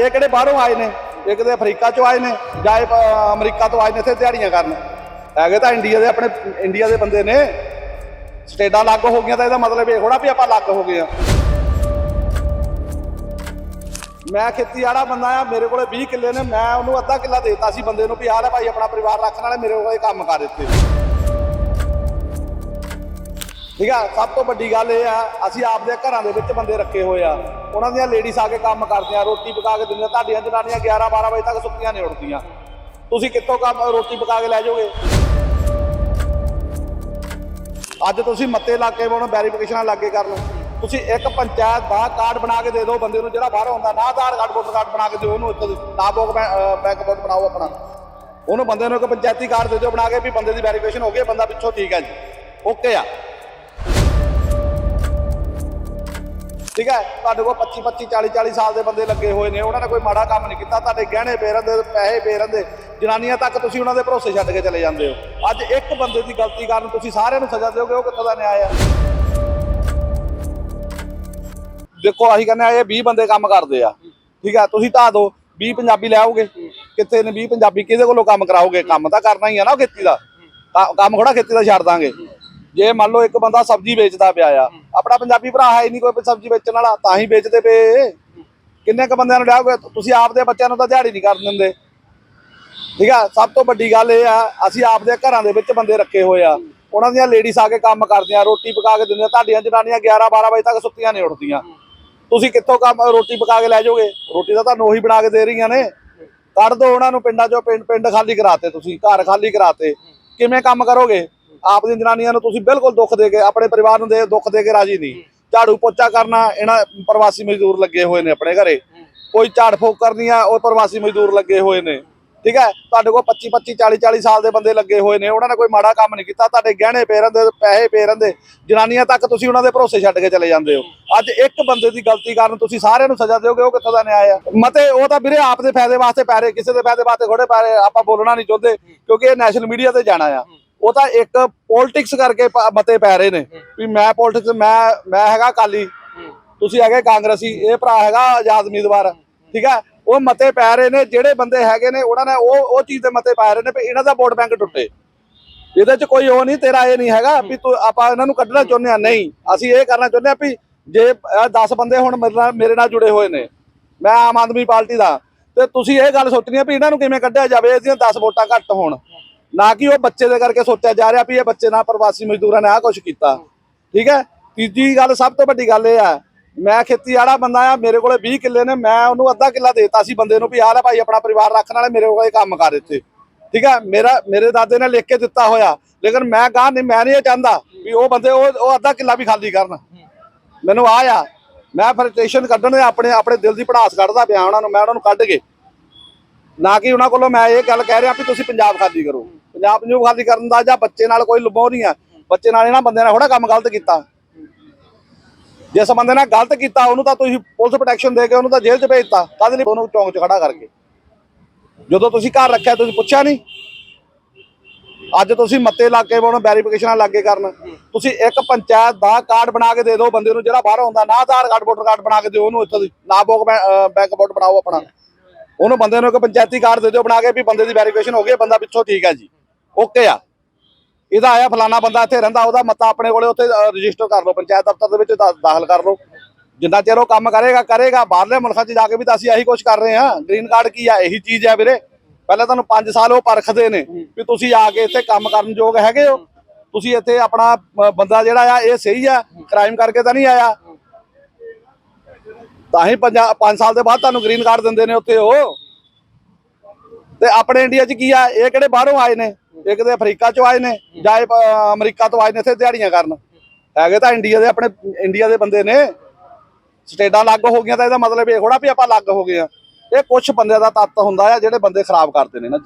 ਇਹ ਕਿਹੜੇ ਬਾਹਰੋਂ ਆਏ ਨੇ? ਇਹ ਕਿਤੇ ਅਫਰੀਕਾ ਚੋਂ ਆਏ ਨੇ ਜਾਂ ਇਹ ਅਮਰੀਕਾ ਤੋਂ ਆਏ ਨੇ ਇੱਥੇ ਦਿਹਾੜੀਆਂ ਕਰਨ? ਹੈਗੇ ਤਾਂ ਇੰਡੀਆ ਦੇ ਆਪਣੇ ਇੰਡੀਆ ਦੇ ਬੰਦੇ ਨੇ। ਸਟੇਟਾਂ ਲੱਗ ਹੋ ਗਈਆਂ ਤਾਂ ਇਹਦਾ ਮਤਲਬ ਇਹ ਹੋਣਾ ਵੀ ਆਪਾਂ ਲੱਗ ਹੋ ਗਏ ਆ ਮੈਂ ਖੇਤੀ ਵਾਲਾ ਬੰਦਾ ਆ ਮੇਰੇ ਕੋਲੇ 20 ਕਿੱਲੇ ਨੇ, ਮੈਂ ਉਹਨੂੰ ਅੱਧਾ ਕਿੱਲਾ ਦੇਤਾ ਸੀ ਬੰਦੇ ਨੂੰ ਵੀ ਆਹ ਲੈ ਭਾਈ, ਆਪਣਾ ਪਰਿਵਾਰ ਰੱਖਣ ਵਾਲੇ ਮੇਰੇ ਕੋਲੇ ਕੰਮ ਕਰ ਦਿੱਤੇ। ਠੀਕ ਆ, ਸਭ ਤੋਂ ਵੱਡੀ ਗੱਲ ਇਹ ਆ, ਅਸੀਂ ਆਪਦੇ ਘਰਾਂ ਦੇ ਵਿੱਚ ਬੰਦੇ ਰੱਖੇ ਹੋਏ ਆ। ਉਹਨਾਂ ਦੀਆਂ ਲੇਡੀਜ਼ ਆ ਕੇ ਕੰਮ ਕਰਦੀਆਂ ਰੋਟੀ ਪਕਾ ਕੇ ਦਿੰਦੀਆਂ ਤੁਹਾਡੀਆਂ ਜਨਾਨੀਆਂ 11 12 ਵਜੇ ਤੱਕ ਸੁੱਤੀਆਂ ਨਹੀਂ ਉੱਠਦੀਆਂ। ਤੁਸੀਂ ਕਿੱਥੋਂ ਕੰਮ, ਰੋਟੀ ਪਕਾ ਕੇ ਲੈ ਜਾਓਗੇ? ਅੱਜ ਤੁਸੀਂ ਮੱਤੇ ਲਾ ਕੇ ਉਹਨੂੰ ਵੈਰੀਫਿਕੇਸ਼ਨਾਂ ਲੱਗੇ ਕਰ ਲਓ। ਤੁਸੀਂ ਇੱਕ ਪੰਚਾਇਤ ਦਾ ਕਾਰਡ ਬਣਾ ਕੇ ਦੇ ਦਿਓ, ਬੰਦੇ ਨੂੰ ਜਿਹੜਾ ਬਾਹਰੋਂ ਆਉਂਦਾ, ਨਾ ਆਧਾਰ ਕਾਰਡ ਵੋਟਰ ਕਾਰਡ ਬਣਾ ਕੇ ਦਿਓ, ਉਹਨੂੰ ਇੱਥੇ ਨਾ ਬੋਕ ਬੈਂਕ ਅਕਾਊਂਟ ਬਣਾਓ ਆਪਣਾ। ਉਹਨੂੰ ਬੰਦੇ ਨੂੰ ਇੱਕ ਪੰਚਾਇਤੀ ਕਾਰਡ ਦੇ ਦਿਓ ਬਣਾ ਕੇ ਵੀ ਬੰਦੇ ਦੀ ਵੈਰੀਫਿਕੇਸ਼ਨ ਹੋ ਗਈ, ਬੰਦਾ ਪਿੱਛੋਂ ਠੀਕ ਹੈ ਜੀ। ਓਕੇ ਆ। ਠੀਕ ਹੈ? ਤੁਹਾਡੇ ਕੋਲ 25 25 40 40 ਸਾਲ ਦੇ ਬੰਦੇ ਲੱਗੇ ਹੋਏ ਨੇ। ਉਹਨਾਂ ਨੇ ਕੋਈ ਮਾੜਾ ਕੰਮ ਨਹੀਂ ਕੀਤਾ। ਤੁਹਾਡੇ ਗਹਿਣੇ ਪੇ ਪੈਸੇ ਪੇ ਜਨਾਨੀਆਂ ਤੱਕ ਤੁਸੀਂ ਉਹਨਾਂ ਦੇ ਭਰੋਸੇ ਛੱਡ ਕੇ ਚਲੇ ਜਾਂਦੇ ਹੋ। ਅੱਜ ਇੱਕ ਬੰਦੇ ਦੀ ਗਲਤੀ ਕਾਰਨ ਤੁਸੀਂ ਸਾਰਿਆਂ ਨੂੰ ਸਜ਼ਾ ਦਿਓਗੇ, ਉਹ ਕਿੱਥੋਂ ਦਾ ਨਿਆਂ ਆ? ਦੇਖੋ, ਅਸੀਂ ਕਹਿੰਦੇ ਆ ਇਹ 20 ਬੰਦੇ ਕੰਮ ਕਰਦੇ ਆ। ਠੀਕ ਆ ਤੁਸੀਂ ਢਾ ਦਿਓ। 20 ਪੰਜਾਬੀ ਲੈ ਆਓਗੇ। ਕਿੱਥੇ ਨੇ 20 ਪੰਜਾਬੀ? ਕਿਹਦੇ ਕੋਲੋਂ ਕੰਮ ਕਰਾਓਗੇ? ਕੰਮ ਤਾਂ ਕਰਨਾ ਹੀ ਆ ਨਾ ਖੇਤੀ ਦਾ। ਕੰਮ ਥੋੜਾ ਖੇਤੀ ਦਾ ਛੱਡ ਦਾਂਗੇ। ਜੇ ਮੰਨ ਲਓ ਇੱਕ ਬੰਦਾ ਸਬਜ਼ੀ ਵੇਚਦਾ ਪਿਆ ਆ ਆਪਣਾ ਪੰਜਾਬੀ ਭਰਾ ਹੈ ਨਹੀਂ ਕੋਈ ਸਬਜ਼ੀ ਵੇਚਣ ਵਾਲਾ ਤਾਂ ਹੀ ਵੇਚਦੇ ਪਏ ਕਿੰਨੇ ਕ ਬੰਦਿਆਂ ਨੂੰ ਲਿਆਓਗੇ ਤੁਸੀਂ ਆਪਦੇ ਬੱਚਿਆਂ ਨੂੰ ਤਾਂ ਦਿਹਾੜੀ ਨਹੀਂ ਕਰਨ ਦਿੰਦੇ। ਠੀਕ ਆ? ਸਭ ਤੋਂ ਵੱਡੀ ਗੱਲ ਇਹ ਆ ਅਸੀਂ ਆਪਦੇ ਘਰਾਂ ਦੇ ਵਿੱਚ ਬੰਦੇ ਰੱਖੇ ਹੋਏ ਆ। ਉਹਨਾਂ ਦੀਆਂ ਲੇਡੀਜ਼ ਆ ਕੇ ਕੰਮ ਕਰਦੀਆਂ ਰੋਟੀ ਪਕਾ ਕੇ ਦਿੰਦੀਆਂ ਤੁਹਾਡੀਆਂ ਜਨਾਨੀਆਂ 11 12 ਵਜੇ ਤੱਕ ਸੁੱਤੀਆਂ ਨਹੀਂ ਉੱਠਦੀਆਂ। ਤੁਸੀਂ ਕਿੱਥੋਂ ਕੰਮ ਰੋਟੀ ਪਕਾ ਕੇ ਲੈ ਜਾਓਗੇ? ਰੋਟੀ ਤਾਂ ਤੁਹਾਨੂੰ ਉਹੀ ਬਣਾ ਕੇ ਦੇ ਰਹੀਆਂ ਨੇ। ਕੱਢ ਦੋ ਉਹਨਾਂ ਨੂੰ ਪਿੰਡਾਂ ਚੋਂ ਪਿੰਡ ਪਿੰਡ ਖਾਲੀ ਕਰਾਤੇ ਤੁਸੀਂ ਘਰ ਖਾਲੀ ਕਰਾਤੇ। ਕਿਵੇਂ ਕੰਮ ਕਰੋਗੇ? ਆਪ ਦੀਆਂ ਜਨਾਨੀਆਂ ਨੂੰ ਤੁਸੀਂ ਬਿਲਕੁਲ ਦੁੱਖ ਦੇ ਕੇ, ਆਪਣੇ ਪਰਿਵਾਰ ਨੂੰ ਦੇ ਦੁੱਖ ਦੇ ਕੇ ਰਾਜੀ ਨਹੀਂ। ਝਾੜੂ ਪੋਚਾ ਕਰਨਾ, ਇਹਨਾਂ ਪ੍ਰਵਾਸੀ ਮਜ਼ਦੂਰ ਲੱਗੇ ਹੋਏ ਨੇ ਆਪਣੇ ਘਰੇ। ਕੋਈ ਝਾੜ ਫੂਕ ਕਰਨੀ ਆ, ਉਹ ਪ੍ਰਵਾਸੀ ਮਜ਼ਦੂਰ ਲੱਗੇ ਹੋਏ ਨੇ। ਠੀਕ ਹੈ? ਤੁਹਾਡੇ ਕੋਲ 25 25 40 40 ਸਾਲ ਦੇ ਬੰਦੇ ਲੱਗੇ ਹੋਏ ਨੇ। ਉਹਨਾਂ ਨੇ ਕੋਈ ਮਾੜਾ ਕੰਮ ਨਹੀਂ ਕੀਤਾ। ਤੁਹਾਡੇ ਗਹਿਣੇ ਪੇ ਰਹਿੰਦੇ, ਪੈਸੇ ਪੇ ਰਹਿੰਦੇ। ਜਨਾਨੀਆਂ ਤੱਕ ਤੁਸੀਂ ਉਹਨਾਂ ਦੇ ਭਰੋਸੇ ਛੱਡ ਕੇ ਚਲੇ ਜਾਂਦੇ ਹੋ। ਅੱਜ ਇੱਕ ਬੰਦੇ ਦੀ ਗਲਤੀ ਕਾਰਨ ਤੁਸੀਂ ਸਾਰਿਆਂ ਨੂੰ ਸਜ਼ਾ ਦਿਓਗੇ, ਉਹ ਕਿੱਥੋਂ ਦਾ ਨਿਆਂ ਆ? ਮਤੇ ਉਹ ਤਾਂ ਵੀਰੇ ਆਪ ਦੇ ਫਾਇਦੇ ਵਾਸਤੇ ਪੈ ਰਹੇ, ਕਿਸੇ ਦੇ ਫਾਇਦੇ ਵਾਸਤੇ ਥੋੜੇ ਪੈ ਰਹੇ, ਆਪਾਂ ਬੋਲਣਾ ਨਹੀਂ ਚਾਹੁੰਦੇ, ਕਿਉਂਕਿ ਇਹ ਨੈਸ਼ਨਲ ਮੀਡੀਆ ਤੇ ਜਾਣਾ ਆ। ਉਹ ਤਾਂ ਇੱਕ ਪੋਲਿਟਿਕਸ ਕਰਕੇ ਮਤੇ ਪੈ ਰਹੇ ਨੇ। ਵੀ ਮੈਂ ਪੋਲਿਟਿਕਸ ਮੈਂ ਮੈਂ ਹੈਗਾ ਅਕਾਲੀ। ਤੁਸੀਂ ਹੈਗੇ ਕਾਂਗਰਸੀ ਇਹ ਭਰਾ ਹੈਗਾ ਆਜ਼ਾਦ ਉਮੀਦਵਾਰ। ਠੀਕ ਹੈ ਉਹ ਮਤੇ ਪੈ ਰਹੇ ਨੇ ਜਿਹੜੇ ਬੰਦੇ ਹੈਗੇ ਨੇ ਉਹਨਾਂ ਨੇ ਉਹ ਉਹ ਚੀਜ਼ ਦੇ ਮਤੇ ਪਾ ਰਹੇ ਨੇ ਵੀ ਇਹਨਾਂ ਦਾ ਵੋਟ ਬੈਂਕ ਟੁੱਟੇ। ਇਹਦੇ 'ਚ ਕੋਈ ਉਹ ਨਹੀਂ ਤੇਰਾ ਇਹ ਨਹੀਂ ਹੈਗਾ ਵੀ ਤੂੰ ਆਪਾਂ ਇਹਨਾਂ ਨੂੰ ਕੱਢਣਾ ਚਾਹੁੰਦੇ ਆ ਨਹੀਂ। ਅਸੀਂ ਇਹ ਕਰਨਾ ਚਾਹੁੰਦੇ ਆ ਵੀ ਜੇ 10 ਬੰਦੇ ਹੁਣ ਮੇਰੇ ਨਾਲ ਮੇਰੇ ਨਾਲ ਜੁੜੇ ਹੋਏ ਨੇ ਮੈਂ ਆਮ ਆਦਮੀ ਪਾਰਟੀ ਦਾ ਤੇ ਤੁਸੀਂ ਇਹ ਗੱਲ ਸੋਚਣੀ ਆ ਵੀ ਇਹਨਾਂ ਨੂੰ ਕਿਵੇਂ ਕੱਢਿਆ ਜਾਵੇ ਇਹਦੀਆਂ 10 ਵੋਟਾਂ ਘੱਟ ਹੋਣ। ਨਾ ਕਿ ਉਹ ਬੱਚੇ ਦੇ ਕਰਕੇ ਸੋਚਿਆ ਜਾ ਰਿਹਾ ਵੀ ਇਹ ਬੱਚੇ ਨਾਲ ਪ੍ਰਵਾਸੀ ਮਜ਼ਦੂਰਾਂ ਨੇ ਆਹ ਕੁਝ ਕੀਤਾ। ਠੀਕ ਹੈ? ਤੀਜੀ ਗੱਲ ਸਭ ਤੋਂ ਵੱਡੀ ਗੱਲ ਇਹ ਆ, ਮੈਂ ਖੇਤੀ ਵਾਲਾ ਬੰਦਾ ਆ, ਮੇਰੇ ਕੋਲੇ 20 ਕਿੱਲੇ ਨੇ, ਮੈਂ ਉਹਨੂੰ ਅੱਧਾ ਕਿੱਲਾ ਦੇਤਾ ਸੀ ਬੰਦੇ ਨੂੰ ਵੀ ਆਹ ਲੈ ਭਾਈ ਆਪਣਾ ਪਰਿਵਾਰ ਰੱਖਣ ਵਾਲੇ ਮੇਰੇ ਕੋਲੇ ਕੰਮ ਕਰ ਇੱਥੇ ਠੀਕ ਹੈ? ਮੇਰਾ, ਮੇਰੇ ਦਾਦੇ ਨੇ ਲਿਖ ਕੇ ਦਿੱਤਾ ਹੋਇਆ, ਲੇਕਿਨ ਮੈਂ ਗਾਂ ਨਹੀਂ, ਮੈਂ ਨਹੀਂ ਇਹ ਚਾਹੁੰਦਾ ਵੀ ਉਹ ਬੰਦੇ ਉਹ ਉਹ ਅੱਧਾ ਕਿੱਲਾ ਵੀ ਖਾਲੀ ਕਰਨ। ਮੈਨੂੰ ਆ ਆ, ਮੈਂ ਫਰਸਟ੍ਰੇਸ਼ਨ ਕੱਢਣ ਦੇ ਆਪਣੇ ਆਪਣੇ ਦਿਲ ਦੀ ਪੜਾਸ ਕੱਢਦਾ ਪਿਆ ਉਹਨਾਂ ਨੂੰ, ਮੈਂ ਉਹਨਾਂ ਨੂੰ ਕੱਢ ਕੇ। ਨਾ ਕਿ ਉਹਨਾਂ ਕੋਲੋਂ ਮੈਂ ਇਹ ਗੱਲ ਕਹਿ ਰਿਹਾ ਵੀ ਤੁਸੀਂ ਪੰਜਾਬ ਖਾਲੀ ਕਰੋ। ਪੰਜਾਬ ਨੂੰ ਖਾਲੀ ਕਰਨ ਦਾ ਜਾਂ ਬੱਚੇ ਨਾਲ ਕੋਈ ਲੁਬੋ ਨਹੀਂ ਆ। ਬੱਚੇ ਨਾਲ ਇਹਨਾਂ ਬੰਦਿਆਂ ਨੇ ਥੋੜਾ ਕੰਮ ਗਲਤ ਕੀਤਾ। ਜਿਸ ਬੰਦੇ ਨਾਲ ਗਲਤ ਕੀਤਾ, ਉਹਨੂੰ ਤਾਂ ਤੁਸੀਂ ਪੁਲਿਸ ਪ੍ਰੋਟੈਕਸ਼ਨ ਦੇ ਕੇ ਉਹਨੂੰ ਤਾਂ ਜੇਲ੍ਹ 'ਚ ਭੇਜਤਾ ਕਾਹਦੇ ਲਈ ਉਹਨੂੰ ਚੌਂਕ 'ਚ ਖੜਾ ਕਰਕੇ? ਜਦੋਂ ਤੁਸੀਂ ਘਰ ਰੱਖਿਆ, ਤੁਸੀਂ ਪੁੱਛਿਆ ਨਹੀਂ? ਅੱਜ ਤੁਸੀਂ ਮੱਤੇ ਲਾ ਕੇ ਉਹਨੂੰ ਵੈਰੀਫਿਕੇਸ਼ਨਾਂ ਲਾਗੇ ਕਰਨ। ਤੁਸੀਂ ਇੱਕ ਪੰਚਾਇਤ ਦਾ ਕਾਰਡ ਬਣਾ ਕੇ ਦੇ ਦਿਓ, ਬੰਦੇ ਨੂੰ ਜਿਹੜਾ ਬਾਹਰੋਂ ਆਉਂਦਾ, ਨਾ ਆਧਾਰ ਕਾਰਡ, ਵੋਟਰ ਕਾਰਡ ਬਣਾ ਕੇ ਦਿਓ, ਉਹਨੂੰ ਇੱਥੋਂ ਦੀ, ਨਾ ਬੋਕ ਬੈਂਕ ਅਕਾਊਂਟ ਬਣਾਓ ਆਪਣਾ। ਉਹਨੂੰ ਬੰਦੇ ਨੂੰ ਇੱਕ ਪੰਚਾਇਤੀ ਕਾਰਡ ਦੇ ਦਿਓ ਬਣਾ ਕੇ ਵੀ ਬੰਦੇ ਦੀ ਵੈਰੀਫਿਕੇਸ਼ਨ ਹੋ ਗਈ ਬੰਦਾ ਪਿੱਛੋਂ ਠੀਕ ਹੈ ਜੀ। ਓਕੇ ਆ। ਇਹਦਾ ਆਇਆ ਫਲਾਣਾ ਬੰਦਾ ਇੱਥੇ ਰਹਿੰਦਾ, ਉਹਦਾ ਮਤਾ ਆਪਣੇ ਕੋਲੇ ਉੱਥੇ ਰਜਿਸਟਰ ਕਰ ਲਓ, ਪੰਚਾਇਤ ਦਫ਼ਤਰ ਦੇ ਵਿੱਚ ਦਾਖਲ ਕਰ ਲਓ। ਜਿੰਨਾ ਚਿਰ ਉਹ ਕੰਮ ਕਰੇਗਾ ਕਰੇਗਾ, ਬਾਹਰਲੇ ਮੁਲਕਾਂ 'ਚ ਜਾ ਕੇ ਵੀ ਤਾਂ ਅਸੀਂ ਇਹੀ ਕੁਝ ਕਰ ਰਹੇ ਹਾਂ। ਗ੍ਰੀਨ ਕਾਰਡ ਕੀ ਆ? ਇਹੀ ਚੀਜ਼ ਆ ਵੀਰੇ। ਪਹਿਲਾਂ ਤੁਹਾਨੂੰ 5 ਸਾਲ ਉਹ ਪਰਖਦੇ ਨੇ ਵੀ ਤੁਸੀਂ ਆ ਕੇ ਇੱਥੇ ਕੰਮ ਕਰਨ ਯੋਗ ਹੈਗੇ ਹੋ। ਤੁਸੀਂ ਇੱਥੇ ਆਪਣਾ ਬੰਦਾ ਜਿਹੜਾ ਆ, ਇਹ ਸਹੀ ਆ ਕ੍ਰਾਈਮ ਕਰਕੇ ਤਾਂ ਨਹੀਂ ਆਇਆ। ਤਾਂ ਹੀ 5 ਸਾਲ ਦੇ ਬਾਅਦ ਤੁਹਾਨੂੰ ਗ੍ਰੀਨ ਕਾਰਡ ਦਿੰਦੇ ਨੇ ਉੱਥੇ ਉਹ। ਤੇ ਆਪਣੇ ਇੰਡੀਆ 'ਚ ਕੀ ਆ? ਇਹ ਕਿਹੜੇ ਬਾਹਰੋਂ ਆਏ ਨੇ? ਇੱਕ ਕਿਤੇ ਅਫਰੀਕਾ 'ਚੋਂ ਆਏ ਨੇ, ਜਾਂ ਅਮਰੀਕਾ ਤੋਂ ਆਏ ਨੇ ਇੱਥੇ ਦਿਹਾੜੀਆਂ ਕਰਨ। ਹੈਗੇ ਤਾਂ ਇੰਡੀਆ ਦੇ ਆਪਣੇ, ਇੰਡੀਆ ਦੇ ਬੰਦੇ ਨੇ। ਸਟੇਟਾਂ ਲੱਗ ਹੋ ਗਈਆਂ ਤਾਂ ਇਹਦਾ ਮਤਲਬ ਇਹ ਥੋੜਾ ਵੀ ਆਪਾਂ ਲੱਗ ਹੋ ਗਏ ਆ ਇਹ ਕੁਝ ਬੰਦਿਆਂ ਦਾ ਤੱਤ ਹੁੰਦਾ ਆ, ਜਿਹੜੇ ਬੰਦੇ ਖਰਾਬ ਕਰਦੇ ਨੇ ਨਾ